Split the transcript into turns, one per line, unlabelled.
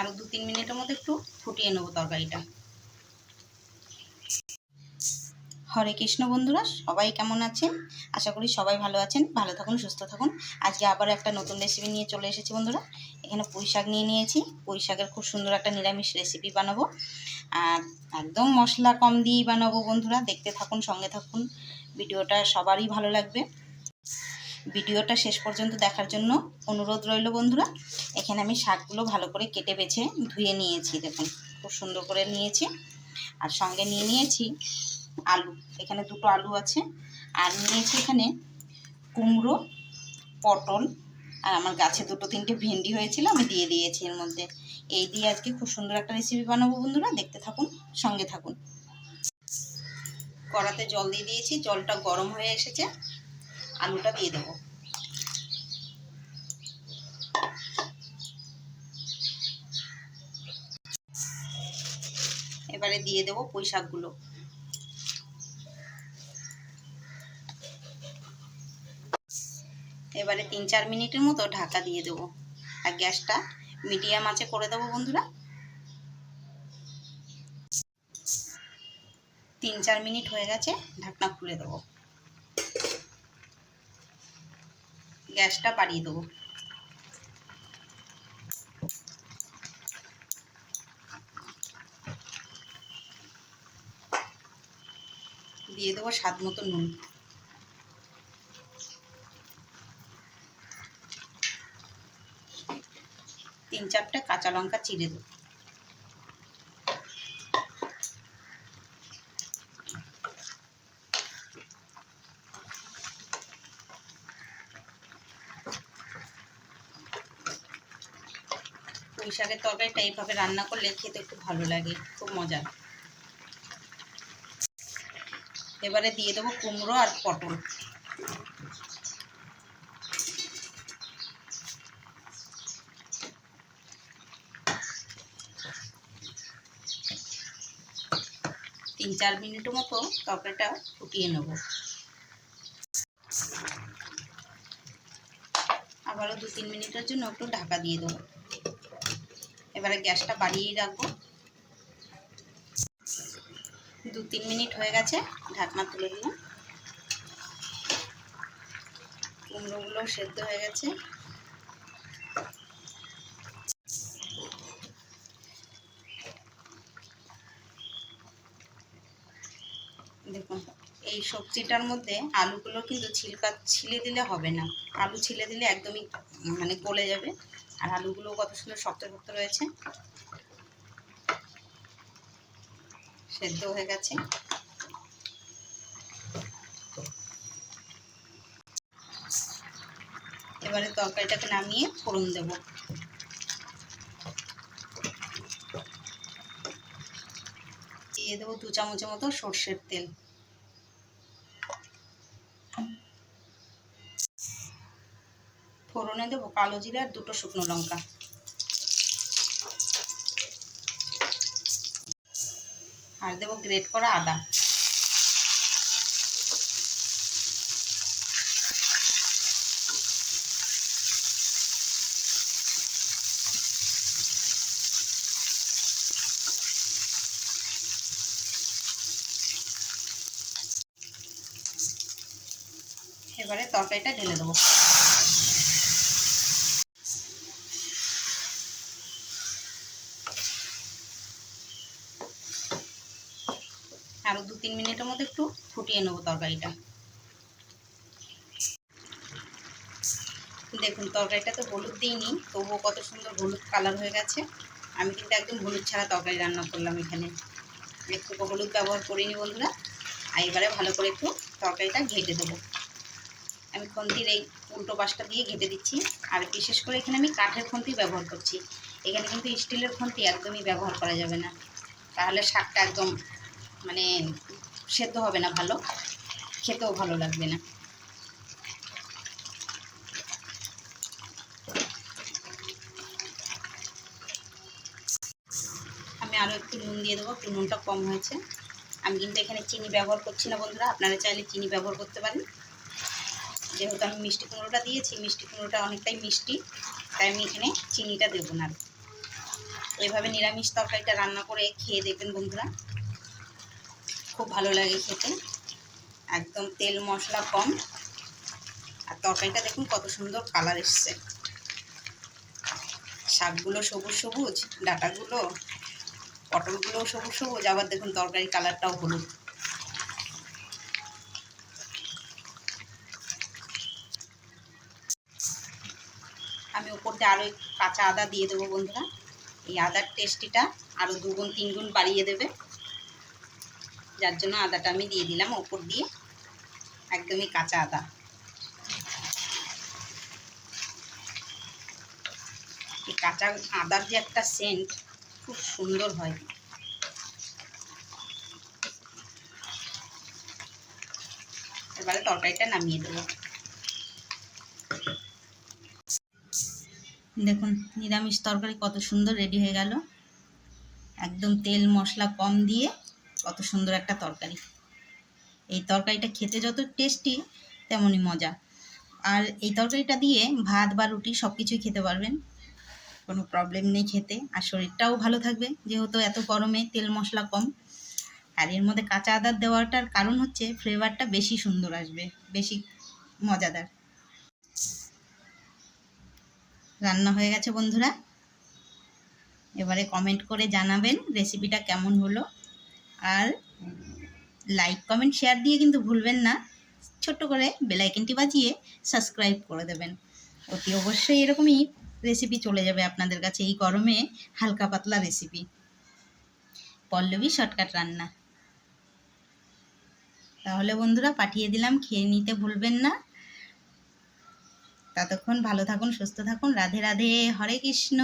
আরও দু তিন মিনিটের মধ্যে একটু ফুটিয়ে নেব তরকারিটা। হরে কৃষ্ণ বন্ধুরা, সবাই কেমন আছেন? আশা করি সবাই ভালো আছেন, ভালো থাকুন, সুস্থ থাকুন। আজকে আবার একটা নতুন রেসিপি নিয়ে চলে এসেছি বন্ধুরা। এখানে পুঁই শাক নিয়ে নিয়েছি। পুঁই শাকের খুব সুন্দর একটা নিরামিষ রেসিপি বানাবো। আর একদম মশলা কম দিয়েই বানাবো বন্ধুরা। দেখতে থাকুন, সঙ্গে থাকুন। ভিডিওটা সবারই ভালো লাগবে। ভিডিওটা শেষ পর্যন্ত দেখার জন্য অনুরোধ রইল বন্ধুরা। এখানে আমি শাকগুলো ভালো করে কেটে বেছে ধুয়ে নিয়েছি, দেখুন, খুব সুন্দর করে নিয়েছি। আর সঙ্গে নিয়ে নিয়েছি আলু, এখানে দুটো আলু আছে। আর নিয়েছি এখানে কুমড়ো, পটল, আর আমার গাছে দুটো তিনটে ভেন্ডি হয়েছিল, আমি দিয়ে দিয়েছি এর মধ্যে। এই দিয়ে আজকে খুব সুন্দর একটা রেসিপি বানাবো বন্ধুরা, দেখতে থাকুন, সঙ্গে থাকুন। কড়াতে জল দিয়ে দিয়েছি, জলটা গরম হয়ে এসেছে। আলুটা দিয়ে দেবো। এবারে দিয়ে দেবো পুঁই শাকগুলো। এবারে তিন চার মিনিটের মতো ঢাকা দিয়ে দেবো। আর গ্যাসটা মিডিয়াম আঁচে করে দেবো বন্ধুরা। তিন চার মিনিট হয়ে গেছে, ঢাকনা খুলে দেবো। গ্যাসটা বাড়িয়ে দেবো। দিয়ে দেবো স্বাদ মতো নুন। তিন চারটে কাঁচা লঙ্কা চিড়ে দেবো। পুঁই শাকের তরকারিটা এইভাবে রান্না করলে খেতে খুব ভালো লাগে, খুব মজা। এবারে দিয়ে দেবো কুমড়ো আর পটল। তিন চার মিনিটের মতো তরকারিটা ফুটিয়ে নেব। আবারও দু তিন মিনিটের জন্য একটু ঢাকা দিয়ে দেবো। এবারে গ্যাসটা বাড়িয়েই রাখব। দু তিন মিনিট হয়ে গেছে, ঢাকনা তুলে দিলাম কুমড়োগুলো সেদ্ধ হয়ে গেছে। দেখুন, এই সবজিটার মধ্যে আলুগুলো কিন্তু ছিলকা ছিলে দিলে হবে না। আলু ছিলে দিলে একদমই মানে গলে যাবে। আর আলুগুলো কত সুন্দর শক্ত শক্ত রয়েছে। সেদ্ধ হয়ে গেছে। এবারে তরকারিটাকে নামিয়ে ফোড়ন দেব। দিয়ে দেবো দু চামচের মতো সর্ষের তেল। ফোড়নে দেবো কালো জিরা আর দুটো শুকনো লঙ্কা। আর দেবো গ্রেট করা আদা। এবারে তরকারিটা ঢেলে দেবো। তিন মিনিটের মধ্যে একটু ফুটিয়ে নেব তরকারিটা। দেখুন তরকারিটাতে হলুদ দিইনি, তবুও কত সুন্দর হলুদ কালার হয়ে গেছে। আমি কিন্তু একদম হলুদ ছাড়া তরকারি রান্না করলাম এখানে। একটু হলুদ ব্যবহার করিনি বন্ধুরা, আর এবারে ভালো করে একটু তরকারিটা ঘেটে দেবো। আমি খন্তির এই উল্টো পাশটা দিয়ে ঘেটে দিচ্ছি, আর বিশেষ করে এখানে আমি কাঠের খন্তি ব্যবহার করছি। এখানে কিন্তু স্টিলের খন্তি একদমই ব্যবহার করা যাবে না। তাহলে শাকটা একদম মানে সেদ্ধ হবে না ভালো। খেতেও ভালো লাগবে না। আমি আরও একটু নুন দিয়ে দেবো, একটু নুনটা কম হয়েছে। আমি কিন্তু এখানে চিনি ব্যবহার করছি না বন্ধুরা, আপনারা চাইলে চিনি ব্যবহার করতে পারেন। যেহেতু আমি মিষ্টি কুমড়োটা দিয়েছি, মিষ্টি কুমড়োটা অনেকটাই মিষ্টি, তাই আমি এখানে চিনিটা দেবো না। এভাবে নিরামিষ তরকারিটা রান্না করে খেয়ে দেখবেন বন্ধুরা। খুব ভালো লাগে খেতে। একদম তেল মশলা কম। আর তরকারিটা দেখুন কত সুন্দর কালার এসছে। শাকগুলো সবুজ সবুজ, ডাটাগুলো, পটলগুলোও সবুজ সবুজ, আবার দেখুন তরকারি কালারটাও হলুদ। আমি দিয়ে আরও কাঁচা আদা দিয়ে দেবো বন্ধুরা। এই আদার টেস্টিটা আরও দুগুণ, তিনগুণ বাড়িয়ে দেবে। যার জন্য আদাটা আমি দিয়ে দিলাম ওপর দিয়ে। একদমই কাঁচা আদা। এই কাঁচা আদার যে একটা সেন্ট খুব সুন্দর হয়। এবারে তরকারিটা নামিয়ে দেবো। দেখুন, নিরামিষ তরকারি কত সুন্দর রেডি হয়ে গেল। একদম তেল মশলা কম দিয়ে কত সুন্দর একটা তরকারি। এই তরকারিটা খেতে যত টেস্টি তেমনই মজা। আর এই তরকারিটা দিয়ে ভাত বা রুটি সব কিছুই খেতে পারবেন। কোনো প্রবলেম নেই খেতে। আর শরীরটাও ভালো থাকবে, যেহেতু এত গরমে তেল মশলা কম। আর এর মধ্যে কাঁচা আদার দেওয়াটার কারণ হচ্ছে ফ্লেভারটা বেশি সুন্দর আসবে, বেশি মজাদার। রান্না হয়ে গেছে বন্ধুরা। এবারে কমেন্ট করে জানাবেন রেসিপিটা কেমন হলো। আর লাইক কমেন্ট শেয়ার দিয়ে কিন্তু ভুলবেন না। ছোট্ট করে বেলাইকেনটি বাজিয়ে সাবস্ক্রাইব করে দেবেন। অতি অবশ্যই এরকমই রেসিপি চলে যাবে আপনাদের কাছে এই গরমে, হালকা পাতলা রেসিপি পল্লবী শর্টকাট রান্না। তাহলে বন্ধুরা পাঠিয়ে দিলাম, খেয়ে নিতে ভুলবেন না। ততক্ষণ ভালো থাকুন, সুস্থ থাকুন। রাধে রাধে, হরে কৃষ্ণ।